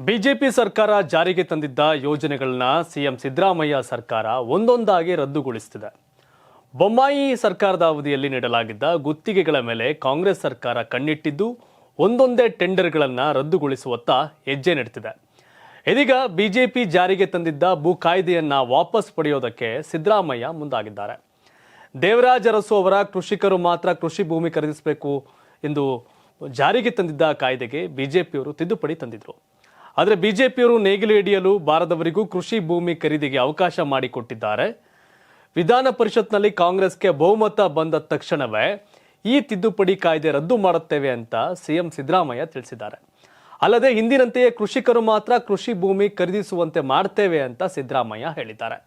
BJP ಸರ್ಕಾರ ಜಾರಿಗೆ ತಂದಿದ್ದ ಯೋಜನೆಗಳನ್ನ ಸಿಎಂ ಸಿದ್ದರಾಮಯ್ಯ ಸರ್ಕಾರ ಒಂದೊಂದಾಗಿ ರದ್ದುಗೊಳಿಸುತ್ತಿದೆ ಬೊಮ್ಮಾಯಿ ಸರ್ಕಾರದ ಅವಧಿಯಲ್ಲಿ ನೀಡಲಾಗಿದ್ದ ಗುತ್ತಿಗೆಗಳ ಮೇಲೆ ಕಾಂಗ್ರೆಸ್ ಸರ್ಕಾರ ಕಣ್ಣಿಟ್ಟಿದ್ದು ಒಂದೊಂದೇ ಟೆಂಡರ್ಗಳನ್ನು ರದ್ದುಗೊಳಿಸುವತ್ತ ಹೆಜ್ಜೆ ನೆಡ್ತಿದೆ. ಇದೀಗ ಬಿಜೆಪಿ ಜಾರಿಗೆ ತಂದಿದ್ದ ಭೂ ಕಾಯ್ದೆಯನ್ನು ವಾಪಸ್ ಪಡೆಯೋದಕ್ಕೆ ಸಿದ್ದರಾಮಯ್ಯ ಮುಂದಾಗಿದ್ದಾರೆ. ದೇವರಾಜ ಅರಸು ಅವರ ಕೃಷಿಕರು ಮಾತ್ರ ಕೃಷಿ ಭೂಮಿ ಖರೀದಿಸಬೇಕು ಎಂದು ಜಾರಿಗೆ ತಂದಿದ್ದ ಕಾಯ್ದೆಗೆ ಬಿಜೆಪಿಯವರು ತಿದ್ದುಪಡಿ ತಂದಿದ್ರು. ಆದರೆ ಬಿಜೆಪಿಯವರು ನೇಗಿಲು ಹಿಡಿಯಲು ಬಾರದವರಿಗೂ ಕೃಷಿ ಭೂಮಿ ಖರೀದಿಗೆ ಅವಕಾಶ ಮಾಡಿಕೊಟ್ಟಿದ್ದಾರೆ. ವಿಧಾನ ಪರಿಷತ್ನಲ್ಲಿ ಕಾಂಗ್ರೆಸ್ಗೆ ಬಹುಮತ ಬಂದ ತಕ್ಷಣವೇ ಈ ತಿದ್ದುಪಡಿ ಕಾಯ್ದೆ ರದ್ದು ಮಾಡುತ್ತೇವೆ ಅಂತ ಸಿಎಂ ಸಿದ್ದರಾಮಯ್ಯ ತಿಳಿಸಿದ್ದಾರೆ. ಅಲ್ಲದೆ ಹಿಂದಿನಂತೆಯೇ ಕೃಷಿಕರು ಮಾತ್ರ ಕೃಷಿ ಭೂಮಿ ಖರೀದಿಸುವಂತೆ ಮಾಡ್ತೇವೆ ಅಂತ ಸಿದ್ದರಾಮಯ್ಯ ಹೇಳಿದ್ದಾರೆ.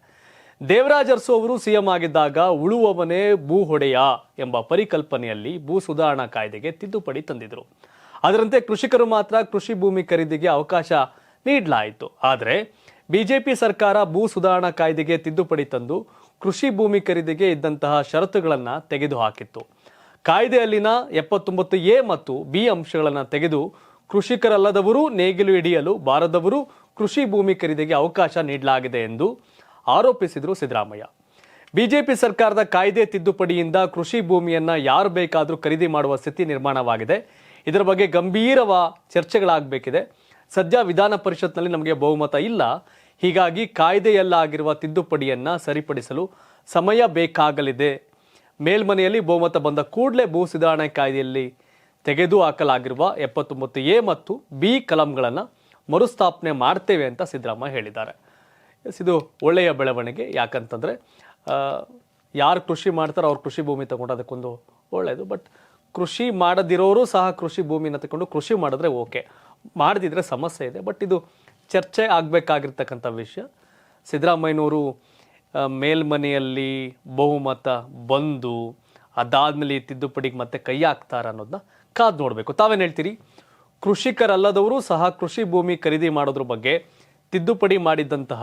ದೇವರಾಜ್ ಅರಸು ಅವರು ಸಿಎಂ ಆಗಿದ್ದಾಗ ಉಳುವವನೇ ಭೂ ಹೊಡೆಯ ಎಂಬ ಪರಿಕಲ್ಪನೆಯಲ್ಲಿ ಭೂ ಸುಧಾರಣಾ ಕಾಯ್ದೆಗೆ ತಿದ್ದುಪಡಿ ತಂದಿದ್ರು. ಅದರಂತೆ ಕೃಷಿಕರು ಮಾತ್ರ ಕೃಷಿ ಭೂಮಿ ಖರೀದಿಗೆ ಅವಕಾಶ ನೀಡಲಾಯಿತು. ಆದರೆ ಬಿಜೆಪಿ ಸರ್ಕಾರ ಭೂ ಸುಧಾರಣಾ ಕಾಯ್ದೆಗೆ ತಿದ್ದುಪಡಿ ತಂದು ಕೃಷಿ ಭೂಮಿ ಖರೀದಿಗೆ ಇದ್ದಂತಹ ಷರತ್ತುಗಳನ್ನು ತೆಗೆದುಹಾಕಿತ್ತು. ಕಾಯ್ದೆಯಲ್ಲಿನ ಎಪ್ಪತ್ತೊಂಬತ್ತು ಎ ಮತ್ತು ಬಿ ಅಂಶಗಳನ್ನು ತೆಗೆದು ಕೃಷಿಕರಲ್ಲದವರು ನೇಗಿಲು ಹಿಡಿಯಲು ಬಾರದವರು ಕೃಷಿ ಭೂಮಿ ಖರೀದಿಗೆ ಅವಕಾಶ ನೀಡಲಾಗಿದೆ ಎಂದು ಆರೋಪಿಸಿದರು ಸಿದ್ದರಾಮಯ್ಯ. ಬಿಜೆಪಿ ಸರ್ಕಾರದ ಕಾಯ್ದೆ ತಿದ್ದುಪಡಿಯಿಂದ ಕೃಷಿ ಭೂಮಿಯನ್ನು ಯಾರು ಬೇಕಾದರೂ ಖರೀದಿ ಮಾಡುವ ಸ್ಥಿತಿ ನಿರ್ಮಾಣವಾಗಿದೆ. ಇದರ ಬಗ್ಗೆ ಗಂಭೀರವ ಚರ್ಚೆಗಳಾಗಬೇಕಿದೆ. ಸದ್ಯ ವಿಧಾನ ಪರಿಷತ್ನಲ್ಲಿ ನಮಗೆ ಬಹುಮತ ಇಲ್ಲ. ಹೀಗಾಗಿ ಕಾಯ್ದೆಯಲ್ಲಾಗಿರುವ ತಿದ್ದುಪಡಿಯನ್ನು ಸರಿಪಡಿಸಲು ಸಮಯ ಬೇಕಾಗಲಿದೆ. ಮೇಲ್ಮನೆಯಲ್ಲಿ ಬಹುಮತ ಬಂದ ಕೂಡಲೇ ಭೂ ಸುಧಾರಣೆ ಕಾಯ್ದೆಯಲ್ಲಿ ತೆಗೆದುಹಾಕಲಾಗಿರುವ ಎಪ್ಪತ್ತೊಂಬತ್ತು ಎ ಮತ್ತು ಬಿ ಕಲಂಗಳನ್ನು ಮರುಸ್ಥಾಪನೆ ಮಾಡ್ತೇವೆ ಅಂತ ಸಿದ್ದರಾಮಯ್ಯ ಹೇಳಿದ್ದಾರೆ. ಇದು ಒಳ್ಳೆಯ ಬೆಳವಣಿಗೆ. ಯಾಕಂತಂದರೆ ಯಾರು ಕೃಷಿ ಮಾಡ್ತಾರೋ ಅವ್ರು ಕೃಷಿ ಭೂಮಿ ತಗೊಂಡು ಅದಕ್ಕೊಂದು ಒಳ್ಳೆಯದು ಬಟ್ ಕೃಷಿ ಮಾಡದಿರೋರು ಸಹ ಕೃಷಿ ಭೂಮಿನ ತಗೊಂಡು ಕೃಷಿ ಮಾಡಿದ್ರೆ ಓಕೆ. ಮಾಡದಿದ್ರೆ ಸಮಸ್ಯೆ ಇದೆ, ಬಟ್ ಇದು ಚರ್ಚೆ ಆಗಬೇಕಾಗಿರ್ತಕ್ಕಂಥ ವಿಷಯ. ಸಿದ್ದರಾಮಯ್ಯನವರು ಮೇಲ್ಮನೆಯಲ್ಲಿ ಬಹುಮತ ಬಂದು ಅದಾದ್ಮೇಲೆ ಈ ತಿದ್ದುಪಡಿಗೆ ಮತ್ತೆ ಕೈ ಹಾಕ್ತಾರ ಅನ್ನೋದನ್ನ ಕಾದು ನೋಡಬೇಕು. ತಾವೇನು ಹೇಳ್ತೀರಿ? ಕೃಷಿಕರಲ್ಲದವರು ಸಹ ಕೃಷಿ ಭೂಮಿ ಖರೀದಿ ಮಾಡೋದ್ರ ಬಗ್ಗೆ ತಿದ್ದುಪಡಿ ಮಾಡಿದ್ದಂತಹ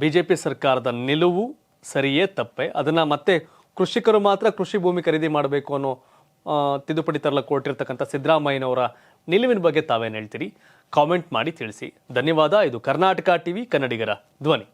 ಬಿಜೆಪಿ ಸರ್ಕಾರದ ನಿಲುವು ಸರಿಯೇ ತಪ್ಪೆ. ಅದನ್ನು ಮತ್ತೆ ಕೃಷಿಕರು ಮಾತ್ರ ಕೃಷಿ ಭೂಮಿ ಖರೀದಿ ಮಾಡಬೇಕು ಅನ್ನೋ ತಿದ್ದುಪಡಿ ತರಲು ಕೊಟ್ಟಿರ್ತಕ್ಕಂಥ ಸಿದ್ದರಾಮಯ್ಯನವರ ನಿಲುವಿನ ಬಗ್ಗೆ ತಾವೇನು ಹೇಳ್ತೀರಿ? ಕಾಮೆಂಟ್ ಮಾಡಿ ತಿಳಿಸಿ. ಧನ್ಯವಾದ. ಇದು ಕರ್ನಾಟಕ ಟಿವಿ, ಕನ್ನಡಿಗರ ಧ್ವನಿ.